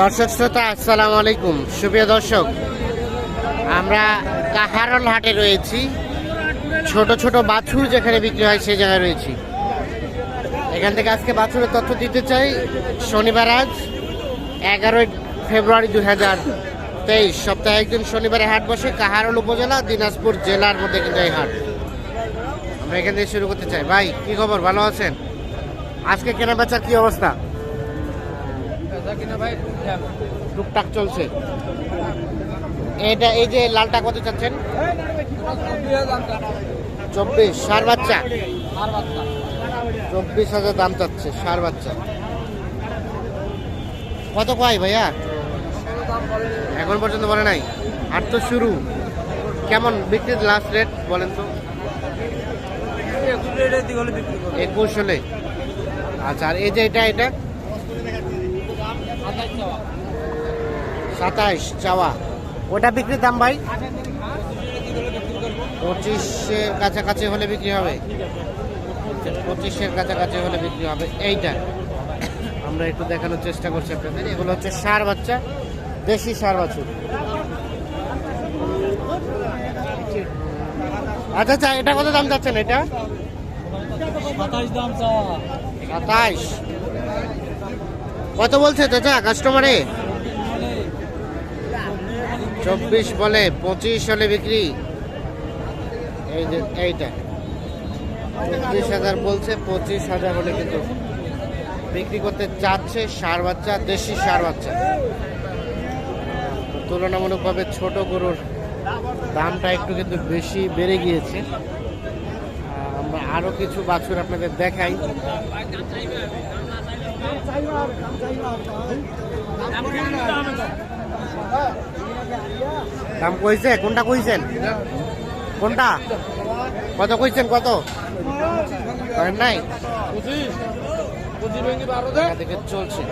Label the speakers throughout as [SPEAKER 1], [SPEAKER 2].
[SPEAKER 1] দর্শক শ্রোতা, আসসালামু আলাইকুম। সুপ্রিয় দর্শক, আমরা কাহারল হাটে রয়েছি। ছোট ছোট বাছুর যেখানে বিক্রি হয়, সেই জায়গায় রয়েছি। এখান থেকে আজকে বাছুরের তথ্য দিতে চাই। শনিবার আজ, এগারোই ফেব্রুয়ারি দু হাজার তেইশ। সপ্তাহে একদিন শনিবারে হাট বসে কাহারল উপজেলা, দিনাজপুর জেলার মধ্যে কিন্তু এই হাট। আমরা এখান থেকে শুরু করতে চাই। ভাই, কি খবর? ভালো আছেন? আজকে কেনা বেচার কি অবস্থা? টুকটাক। চলছে। এটা এই যে লালটা কত চাচ্ছেন? চব্বিশ সার বাচ্চা? চব্বিশ হাজার দাম চাচ্ছে সার বাচ্চা। কত কয় ভাইয়া? এখন পর্যন্ত বলে নাই। আর তো শুরু। কেমন বিক্রির লাস্ট রেট বলেন তো? একুশ হলে। আচ্ছা আর এই যে এটা এটা? সাতাইশ চাওয়া। ওটা বিক্রির দাম ভাই? পঁচিশের কাছাকাছি হলে বিক্রি হবে। পঁচিশের কাছাকাছি হলে বিক্রি হবে। এইটা। আমরা একটু দেখানোর চেষ্টা করছি আপনাদের। এগুলো হচ্ছে সার বাচ্চা দেশি সার বাছুর। আচ্ছা আচ্ছা এটা কত দাম যাচ্ছেন এটা?
[SPEAKER 2] সাতাইশ দাম চাওয়া।
[SPEAKER 1] সাতাইশ। কত বলছে চাচা কাস্টমারে চব্বিশ বলে, পঁচিশ হলে বিক্রি। এই যে, এইটা। চব্বিশ হাজার বলছে, পঁচিশ হাজার হলে কিন্তু বিক্রি করতে চাচ্ছে সার বাচ্চা, দেশি সার বাচ্চা। তুলনামূলকভাবে ছোট গরুর দামটা একটু কিন্তু বেশি বেড়ে গিয়েছে। আমরা আরও কিছু বাছুর আপনাদের দেখাই। দাম কইছে কোনটা কইছেন? কোনটা? কত কইছেন কত? নাই? চলছে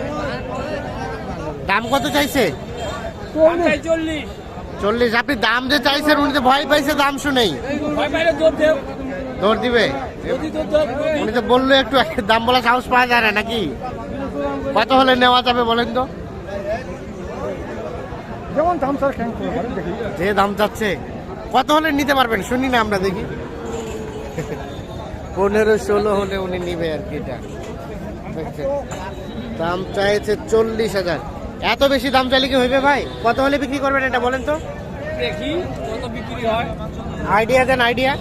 [SPEAKER 1] দাম কত চাইছে?
[SPEAKER 2] চল্লিশ।
[SPEAKER 1] আপনি দাম যে চাইছেন উনি তো ভয় পাইছে দাম শুনেই।
[SPEAKER 2] দৌড় দেব?
[SPEAKER 1] উনি তো বলল একটু দাম বলা সাহস পাওয়া যায় না নাকি? কত হলে নেওয়া যাবে বলেন তো?
[SPEAKER 2] যেমন দাম স্যার
[SPEAKER 1] যে দাম চাচ্ছে। কত হলে নিতে পারবেন? শুনি না আমরা দেখি। পনেরো ষোলো হলে উনি নিবে আর কি এটা। দাম চাইছে চল্লিশ হাজার। এত বেশি দাম চাইলে কি হইবে ভাই? কত হলে বিক্রি করবেন এটা বলেন তো?
[SPEAKER 2] দেখি কত বিক্রি হয়।
[SPEAKER 1] আইডিয়া দেন আইডিয়া।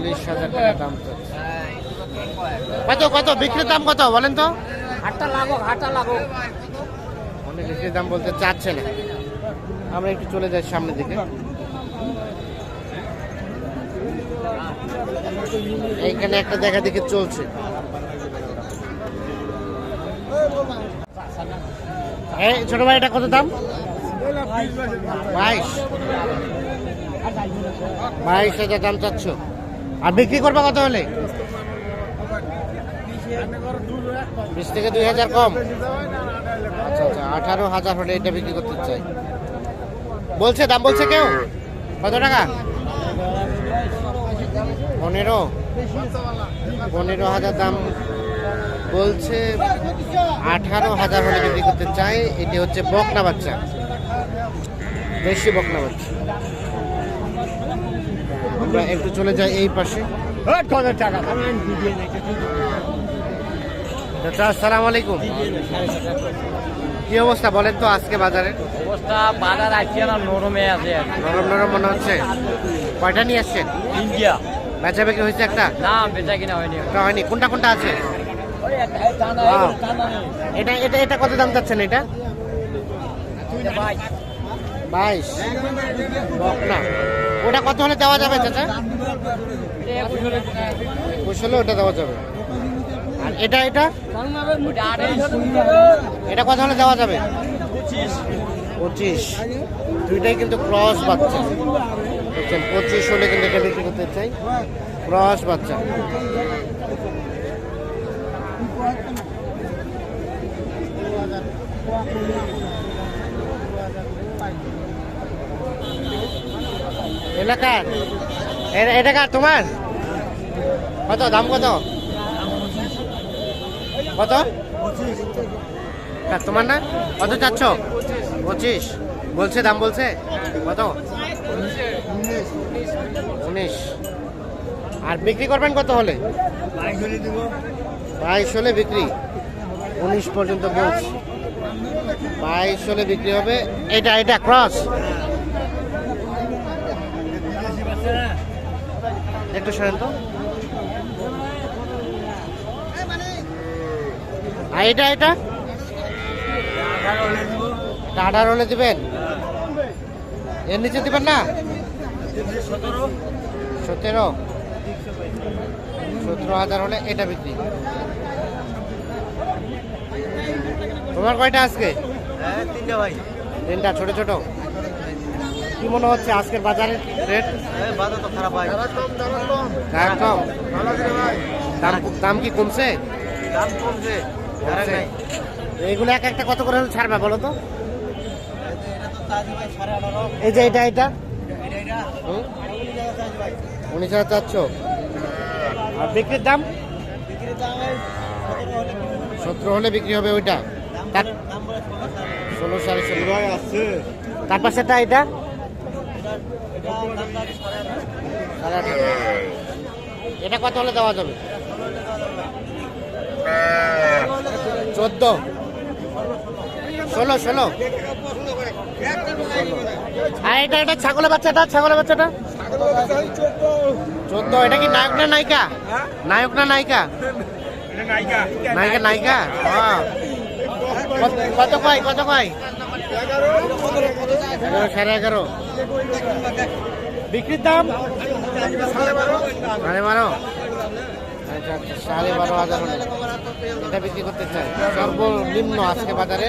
[SPEAKER 2] চল্লিশ
[SPEAKER 1] হাজার টাকা দাম চাচ্ছে কত কত? বিক্রির দাম কত বলেন তো?
[SPEAKER 2] হাটটা লাগো হাটটা লাগো
[SPEAKER 1] উনি বিক্রির দাম বলতে চাচ্ছে না। আমরা একটু চলে যাই সামনের দিকে। এইখানে একটা দেখা দেখে চলছে। এই ছোট ভাই এটা কত দাম? বাইশ। বাইশ হাজার দাম চাচ্ছ? আর বিক্রি করবা কত হলে? বিশ থেকে দুই হাজার কম। আচ্ছা আচ্ছা আঠারো হাজার হলে এটা বিক্রি করতে চাই। বলছে, দাম বলছে কেউ? কত টাকা? পনেরো। পনেরো হাজার দাম বলছে, আঠারো হাজার হলে বিক্রি করতে চাই। এটি হচ্ছে বকনা বাচ্চা। বেশি বকনা বাচ্চা। আমরা একটু চলে যাই এই পাশে। চাচা আসসালামু আলাইকুম। কি অবস্থা বলেন তো আজকে বাজারে?
[SPEAKER 2] অবস্থা বাজার আসছে না নরমে আছে।
[SPEAKER 1] নরম নরম মনে হচ্ছে। কয়টা নিয়ে আসছেন?
[SPEAKER 2] ইন্ডিয়া
[SPEAKER 1] বেচা বিক্রি হয়েছে একটা?
[SPEAKER 2] না বেচা কিনা হয়নি।
[SPEAKER 1] একটা হয়নি। কোনটা কোনটা আছে। এটা এটা এটা কত দাম চাচ্ছেন এটা? বাইশ। বকনা ওটা কত হলে দেওয়া যাবে, চাচা?
[SPEAKER 2] একুশ হলে
[SPEAKER 1] ওটা দেওয়া যাবে। আর এটা এটা? এটা কত হলে দেওয়া যাবে?
[SPEAKER 2] পঁচিশ।
[SPEAKER 1] দুইটাই কিন্তু ক্রস বাচ্চা। দেখছেন পঁচিশ হলে কিন্তু এটা বিক্রি করতে চাই। ক্রস বাচ্চা। এলাকার? এটা- কার, তোমার? কত, দাম কত? কত? তোমার না? কত চাচ্ছ? পঁচিশ। বলছে, দাম বলছে? কত? উনিশ। আর বিক্রি করবেন কত হলে? বাইশ হলে বিক্রি। উনিশ পর্যন্ত বলছি বাইশ হলে বিক্রি হবে। এটা এটা, ক্রস। একটু সরেন তো। আর এটা এটা? আঠারো হলে দিবেন? এর নিচে দিবেন না? সতেরো। সতেরো হাজার হলে এটা বিক্রি। তোমার কয়টা আজকে?
[SPEAKER 2] তিনটা ভাই।
[SPEAKER 1] তিনটা ছোট ছোট। কি মনে হচ্ছে আজকের বাজারের রেট?
[SPEAKER 2] বাজার তো খারাপ ভাই।
[SPEAKER 1] দাম কম? দাম দাম কি কমছে?
[SPEAKER 2] দাম কমছে।
[SPEAKER 1] এইগুলো এক একটা কত করে হলে ছাড়বে বলো তো? এই যে এটা এটা। উনিশ হাজার চারশো। আর বিক্রির দাম? সতেরো হলে বিক্রি হবে ওইটা। ষোলো সাড়ে ষোলো।
[SPEAKER 2] আছে।
[SPEAKER 1] তার পাশেটা এটা। এটা কত হলে দেওয়া যাবে? চোদ্দ। ষোলো ষোলো। আর এটা এটা ছাগলের বাচ্চাটা ছাগলের বাচ্চাটা। চোদ্দ, এটা কি নায়ক না নায়িকা? নায়ক না নায়িকা? নায়িকা নায়িকা। হ্যাঁ। কত- কত কয় কত কয়? এগারো। সাড়ে এগারো। বিক্রির দাম? সাড়ে বারো। আচ্ছা আচ্ছা সাড়ে বারো হাজার এটা বিক্রি করতে চাই। সর্বনিম্ন আজকে বাজারে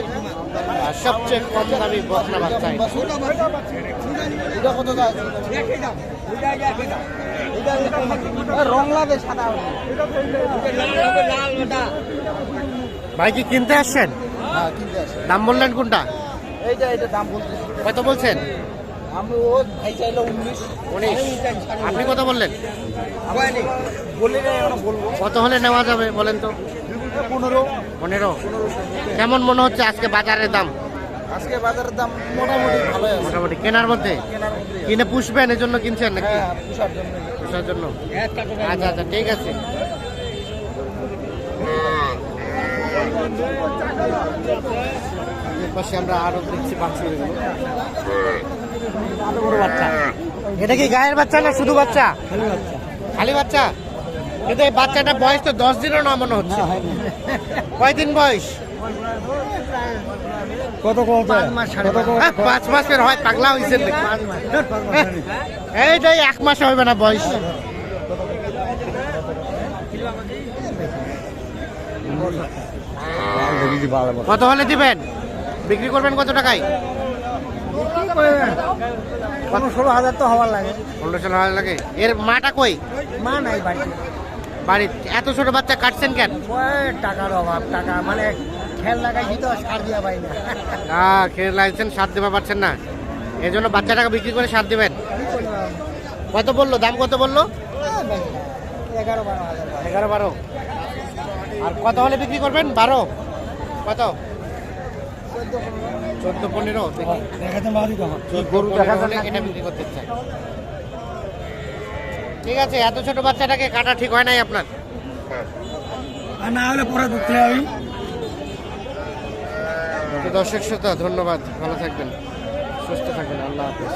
[SPEAKER 1] আর সবচেয়ে কম দামি বকনা বাচ্চা ভাই কি কিনতে আসছেন?
[SPEAKER 2] হ্যাঁ
[SPEAKER 1] দাম বললেন কোনটা?
[SPEAKER 2] এইটা এটা দাম বলতে
[SPEAKER 1] কত বলছেন?
[SPEAKER 2] আমি ও ভাই চাইলো উনিশ।
[SPEAKER 1] উনিশ। আপনি কত বললেন?
[SPEAKER 2] বললি বলব?
[SPEAKER 1] কত হলে নেওয়া যাবে বলেন তো?
[SPEAKER 2] পনেরো।
[SPEAKER 1] পনেরো। কেমন মনে হচ্ছে আজকে বাজারের দাম?
[SPEAKER 2] আজকে বাজারের দাম মোটামুটি ভালো আছে।
[SPEAKER 1] মোটামুটি। কেনার মধ্যে? কিনে পুষবেন এই জন্য কিনছেন নাকি?
[SPEAKER 2] হ্যাঁ পুষার জন্য।
[SPEAKER 1] পুষার জন্য। আচ্ছা আচ্ছা ঠিক আছে। এর পাশে আমরা আরও দেখছি বাচ্চা আরও বড় বাচ্চা। এটা কি গায়ের বাচ্চা না শুধু বাচ্চা? খালি বাচ্চা। কিন্তু এই বাচ্চাটা বয়স তো দশ দিনও না মনে হচ্ছে। কয়দিন বয়স?
[SPEAKER 2] কত কত?
[SPEAKER 1] পাঁচ মাসের হয় পাগলা হয়েছে নাকি? এইটাই এক মাস হবে না বয়স। কত হলে দিবেন? বিক্রি করবেন কত টাকায়?
[SPEAKER 2] কত ষোলো হাজার তো হওয়ার লাগে।
[SPEAKER 1] পনেরো ষোলো হাজার লাগে। এর মাটা কই?
[SPEAKER 2] মা নাই বাড়িতে।
[SPEAKER 1] বাড়ির। এত ছোট বাচ্চা কাটছেন কেন?
[SPEAKER 2] টাকার অভাব টাকা মানে খেল লাগাইছি তো সার দিয়া পাই না।
[SPEAKER 1] হ্যাঁ সার পারছেন না। এই জন্য বাচ্চাটাকে বিক্রি করে সার দেবেন। কত বলল? দাম কত বলল?
[SPEAKER 2] এগারো বারো
[SPEAKER 1] এগারো বারো। আর কত হলে বিক্রি করবেন? বারো। কত? চোদ্দ পনেরো দেখি।
[SPEAKER 2] দেখাতে পারি
[SPEAKER 1] গরু দেখা এটা বিক্রি করতে চাই। ঠিক আছে এত ছোট বাচ্চাটাকে কাটা ঠিক হয় নাই আপনার?
[SPEAKER 2] না হলে পরে ধরতে হবে।
[SPEAKER 1] দর্শক শ্রোতা ধন্যবাদ। ভালো থাকবেন সুস্থ থাকবেন আল্লাহ হাফেজ।